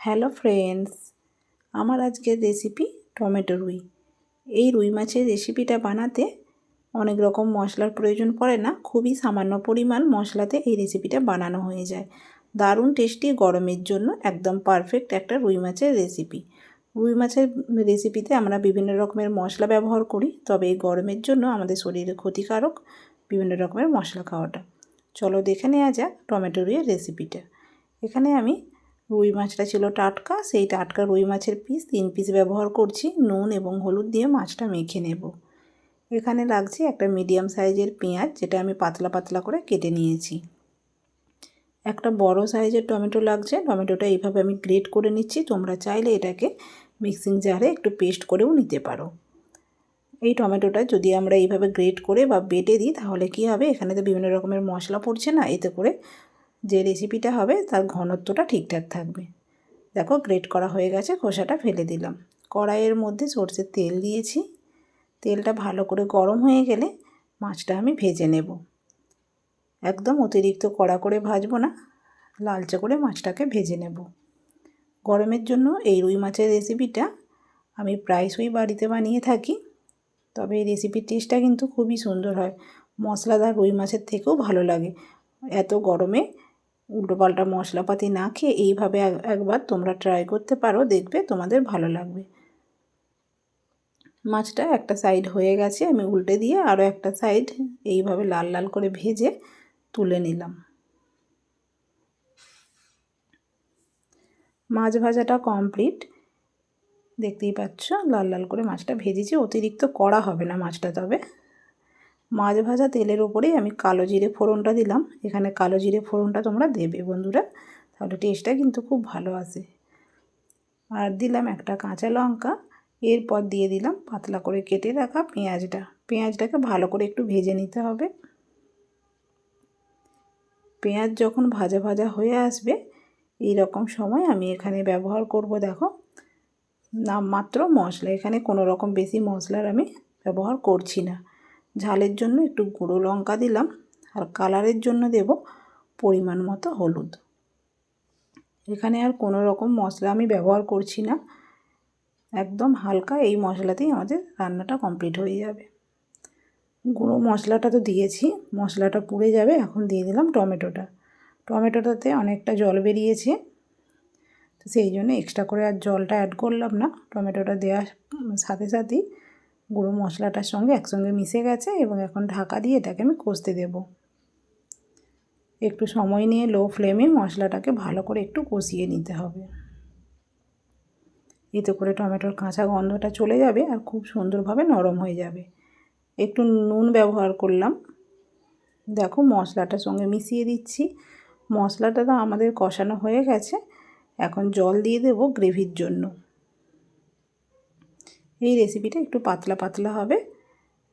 Hello friends, আমার আজকের recipe tomato রুই। এই রুই মাছের রেসিপিটা বানাতে অনেক রকম মশলার প্রয়োজন পড়ে না, খুবই সামান্য পরিমাণ মশলাতে এই রেসিপিটা বানানো হয়ে যায়। দারুণ টেস্টি, গরমের জন্য একদম পারফেক্ট একটা রুই মাছের রেসিপি। রুই মাছের রেসিপিতে আমরা বিভিন্ন রকমের মশলা ব্যবহার করি, তবে এই গরমের জন্য আমাদের শরীরে ক্ষতিকারক বিভিন্ন রকমের মশলা খাওয়াটা। চলো দেখে নেওয়া যাক টমেটো রুইয়ের রেসিপিটা। এখানে আমি রুই মাছটা ছিল টাটকা, সেই টাটকা রুই মাছের পিস তিন পিস ব্যবহার করছি, নুন এবং হলুদ দিয়ে মাছটা মেখে নেব। এখানে লাগছে একটা মিডিয়াম সাইজের পেঁয়াজ, যেটা আমি পাতলা পাতলা করে কেটে নিয়েছি। একটা বড় সাইজের টমেটো লাগছে, টমেটোটা এইভাবে আমি গ্রেট করে নিচ্ছি, তোমরা চাইলে এটাকে মিক্সিং জারে একটু পেস্ট করেও নিতে পারো। এই টমেটোটা যদি আমরা এইভাবে গ্রেট করে বা বেটে দিই, তাহলে কি হবে? এখানে তো বিভিন্ন রকমের মশলা পড়ছে না, এতে করে যে রেসিপিটা হবে তার ঘনত্বটা ঠিকঠাক থাকবে। দেখো গ্রেট করা হয়ে গেছে, খোসাটা ফেলে দিলাম। কড়াইয়ের মধ্যে সর্ষের তেল দিয়েছি। তেলটা ভালো করে গরম হয়ে গেলে মাছটা আমি ভেজে নেব। একদম অতিরিক্ত কড়া করে ভাজবো না, লালচে করে মাছটাকে ভেজে নেব। গরমের জন্য এই রুই মাছের রেসিপিটা আমি প্রায়শই বাড়িতে বানিয়ে থাকি, তবে এই রেসিপির টেস্টটা কিন্তু খুবই সুন্দর হয়। মশলাদার রুই মাছের থেকেও ভালো লাগে। এত গরমে উল্টোপাল্টা মশলাপাতি না খেয়ে এইভাবে একবার তোমরা ট্রাই করতে পারো, দেখবে তোমাদের ভালো লাগবে। মাছটা একটা সাইড হয়ে গেছে, আমি উল্টে দিয়ে আরও একটা সাইড এইভাবে লাল লাল করে ভেজে তুলে নিলাম। মাছ ভাজাটা কমপ্লিট দেখতেই পাচ্ছ, লাল লাল করে মাছটা ভেজেছি, অতিরিক্ত কড়া হবে না মাছটা তবে। মাছ ভাজা তেলের ওপরেই আমি কালো জিরে ফোড়নটা দিলাম। এখানে কালো জিরে ফোড়নটা তোমরা দেবে বন্ধুরা, তাহলে টেস্টটা কিন্তু খুব ভালো আসে। আর দিলাম একটা কাঁচা লঙ্কা, এরপর দিয়ে দিলাম পাতলা করে কেটে রাখা পেঁয়াজটা। পেঁয়াজটাকে ভালো করে একটু ভেজে নিতে হবে। পেঁয়াজ যখন ভাজা ভাজা হয়ে আসবে এই রকম সময় আমি এখানে ব্যবহার করব দেখো নামমাত্র মশলা। এখানে কোনো রকম বেশি মশলার আমি ব্যবহার করছি না। ঝালের জন্য একটু গুঁড়ো লঙ্কা দিলাম আর কালারের জন্য দেব পরিমাণ মতো হলুদ। এখানে আর কোনো রকম মশলা আমি ব্যবহার করছি না। একদম হালকা এই মশলাতেই আমাদের রান্নাটা কমপ্লিট হয়ে যাবে। গুঁড়ো মশলাটা তো দিয়েছি, মশলাটা পুড়ে যাবে, এখন দিয়ে দিলাম টমেটোটা। টমেটোটাতে অনেকটা জল বেরিয়েছে, তো সেই জন্য এক্সট্রা করে আর জলটা অ্যাড করলাম না। টমেটোটা দেওয়ার সাথে সাথেই গুঁড়ো মশলাটার সঙ্গে একসঙ্গে মিশে গেছে এবং এখন ঢাকা দিয়ে এটাকে আমি কষতে দেব। একটু সময় নিয়ে লো ফ্লেমে মশলাটাকে ভালো করে একটু কষিয়ে নিতে হবে। এতে করে টমেটোর কাঁচা গন্ধটা চলে যাবে আর খুব সুন্দরভাবে নরম হয়ে যাবে। একটু নুন ব্যবহার করলাম। দেখো মশলাটার সঙ্গে মিশিয়ে দিচ্ছি। মশলাটা তো আমাদের কষানো হয়ে গেছে। এখন জল দিয়ে দেব গ্রেভির জন্য। এই রেসিপিটা একটু পাতলা পাতলা হবে।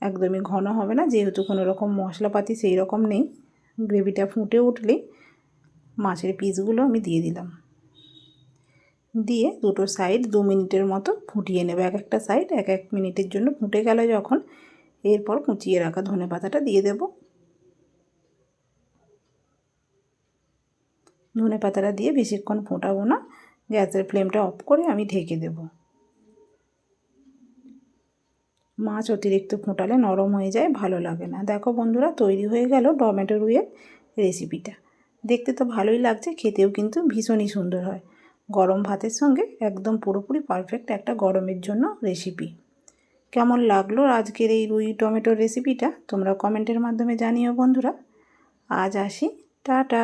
একদমই ঘন হবে না, যেহেতু কোনো রকম মশলাপাতি সেই রকম নেই। গ্রেভিটা ফুটে উঠলেই মাছের পিসগুলো আমি দিয়ে দিলাম। দিয়ে দুটো সাইড দু মিনিটের মতো ফুটিয়ে নেবে, এক একটা সাইড এক এক মিনিটের জন্য ফুটে গেল যখন। এরপর কুচিয়ে রাখা ধনে পাতাটা দিয়ে দেব। ধনে পাতাটা দিয়ে বেশিক্ষণ ফোটাবো না, গ্যাসের ফ্লেমটা অফ করে আমি ঢেকে দেবো। মাছ অতিরিক্ত ফোটালে নরম হয়ে যায়, ভালো লাগে না। দেখো বন্ধুরা, তৈরি হয়ে গেল টমেটো রুইয়ের রেসিপিটা দেখতে তো ভালোই লাগছে, খেতেও কিন্তু ভীষণই সুন্দর হয়। গরম ভাতের সঙ্গে একদম পুরোপুরি পারফেক্ট একটা গরমের জন্য রেসিপি কেমন লাগল আজকের এই রুই টমেটোর রেসিপিটা তোমরা কমেন্টের মাধ্যমে জানিও বন্ধুরা। আজ আসি, টাটা!